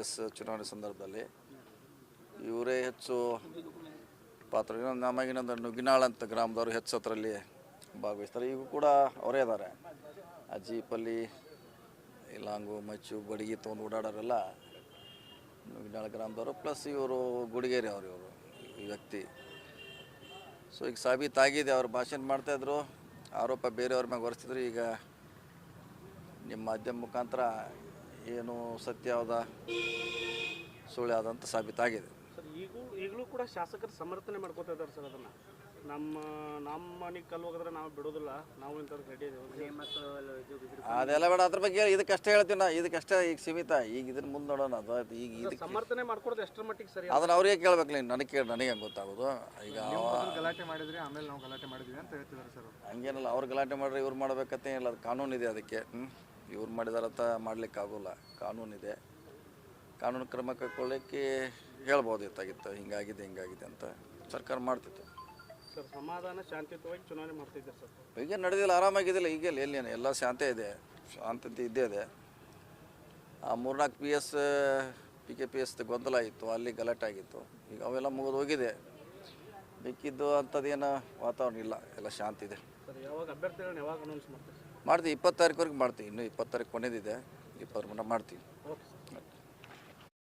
S ಚುನಾವಣೆ ಸಂದರ್ಭದಲ್ಲಿ. ಇವರೇ ಹೆಚ್ಚು ಪಾತ್ರ ನಮಗಿನೊಂದು ನುಗ್ಗಿನಾಳ್ ಅಂತ ಗ್ರಾಮದವರು ಹೆಚ್ಚು ಅದರಲ್ಲಿ ಭಾಗವಹಿಸ್ತಾರೆ. ಈಗ ಕೂಡ ಅವರೇ ಇದ್ದಾರೆ ಆ ಜೀಪಲ್ಲಿ ಇಲ್ಲಾಂಗು, ಮಚ್ಚು, ಬಡಿಗೆ ತೊಗೊಂಡು ಓಡಾಡೋರೆಲ್ಲ ನುಗಿನಾಳ ಗ್ರಾಮದವರು. ಪ್ಲಸ್ ಇವರು ಗುಡಿಗೇರಿ ಅವರು ಇವರು, ಈ ವ್ಯಕ್ತಿ. ಸೊ ಈಗ ಸಾಬೀತಾಗಿದೆ, ಅವರು ಭಾಷಣ ಮಾಡ್ತಾಯಿದ್ರು ಆರೋಪ ಬೇರೆಯವ್ರ ಮ್ಯಾಗೆ ಹೊರಿಸಿದ್ರು ಈಗ ನಿಮ್ಮ ಮಾಧ್ಯಮ ಮುಖಾಂತರ ಏನು ಸತ್ಯ ಯಾವ್ದ ಸುಳ್ಳು ಯಾವ್ದಂತ ಸಾಬೀತಾಗಿದೆ. ಸರ್ ಈಗೂ ಈಗಲೂ ಕೂಡ ಶಾಸಕರು ಸಮರ್ಥನೆ ಮಾಡ್ಕೋತಾ ಇದ್ದಾರೆ ಸರ್ ಅದನ್ನು. ನಮ್ಮ ನಮ್ಮ ಮನೆಗೆ ಕಲ್ಲು ಹೋಗಿದ್ರೆ ನಾವು ಬಿಡೋದಿಲ್ಲ ನಾವು ಇಂಥದ್ದು ರೆಡಿ ಇದ್ದೀವಿ ಅದೆಲ್ಲ ಬೇಡ ಅದ್ರ ಬಗ್ಗೆ ಇದಕ್ಕಷ್ಟೇ ಹೇಳ್ತೀನಿ ನಾ ಇದಕ್ಕಷ್ಟೇ ಈಗ ಸೀಮಿತ. ಈಗ ಇದನ್ನ ಮುಂದೆ ನೋಡೋಣ ಅದು. ಈಗ ಇದಕ್ಕೆ. ಸಮರ್ಥನೆ ಮಾಡ್ಕೊಡೋದು ಎಷ್ಟರ ಮಟ್ಟಿಗೆ ಸರಿ ಅದನ್ನ ಅವ್ರಿಗೆ ಕೇಳ್ಬೇಕು ನೀನು? ನನಗೆ ಕೇಳಿ ನನಗೆ ಹೆಂಗೆ ಗೊತ್ತಾಗೋದು? ಈಗ ಅವ- ಗಲಾಟೆ ಮಾಡಿದ್ರೆ ಆಮೇಲೆ ನಾವು ಗಲಾಟೆ ಮಾಡಿದ್ವಿ ಅಂತ ಹೇಳ್ತಿದ್ದಾರೆ ಸರ್. ಹಂಗೇನಲ್ಲ ಅವ್ರು ಗಲಾಟೆ ಮಾಡ್ರೆ ಇವ್ರು ಮಾಡ್ಬೇಕಂತ ಏನಿಲ್ಲ ಅದು ಕಾನೂನು ಇದೆ ಅದಕ್ಕೆ ಹ್ಞೂ ಇವ್ರು ಮಾಡಿದಾರ ಮಾಡ್ಲಿಕ್ಕೆ ಆಗೋಲ್ಲ ಕಾನೂನಿದೆ ಕಾನೂನು ಕ್ರಮ ಕೈಗೊಳ್ಳಿಕ್ಕೆ ಹೇಳ್ಬೋದಿತ್ತಾಗಿತ್ತು ಹಿಂಗಾಗಿದೆ ಹಿಂಗಾಗಿದೆ ಅಂತ ಸರ್ಕಾರ ಮಾಡ್ತಿತ್ತು. ಸರ್ ಸಮಾಧಾನ ಶಾಂತಿಯುತವಾಗಿ ಚುನಾವಣೆ ಮಾಡ್ತಿದ್ದಾರೆ ಸರ್? ಈಗ ನಡೆದಿಲ್ಲ ಆರಾಮಾಗಿದ್ದಿಲ್ಲ. ಈಗ ಎಲ್ಲಿ ಎಲ್ಲ ಶಾಂತಿ ಇದೆ. ಶಾಂತತೆ ಇದ್ದೇ ಇದೆ. ಆ ಮೂರ್ನಾಲ್ಕು P S P K P S ಗೊಂದಲ ಇತ್ತು. ಅಲ್ಲಿ ಗಲಾಟೆ ಆಗಿತ್ತು. ಈಗ ಅವೆಲ್ಲ ಮುಗಿದು ಹೋಗಿದೆ. ಬೇಕಿದ್ದು ಅಂಥದ್ದೇನು ವಾತಾವರಣ ಇಲ್ಲ. ಎಲ್ಲ ಶಾಂತಿ ಇದೆ. ಸರ್ ಯಾವಾಗ ಅಭ್ಯರ್ಥಿಗಳನ್ನ ಯಾವಾಗ ಅನೌನ್ಸ್ ಮಾಡ್ತಾರೆ ಮಾಡ್ತೀವಿ ಇಪ್ಪತ್ತು ತಾರೀಕುವರೆಗೆ ಮಾಡ್ತೀವಿ ಇನ್ನೂ ಇಪ್ಪತ್ತು ತಾರೀಕು ಕೊನೆದಿದೆ ಇಪ್ಪತ್ತು ಮಾಡ್ತೀವಿ.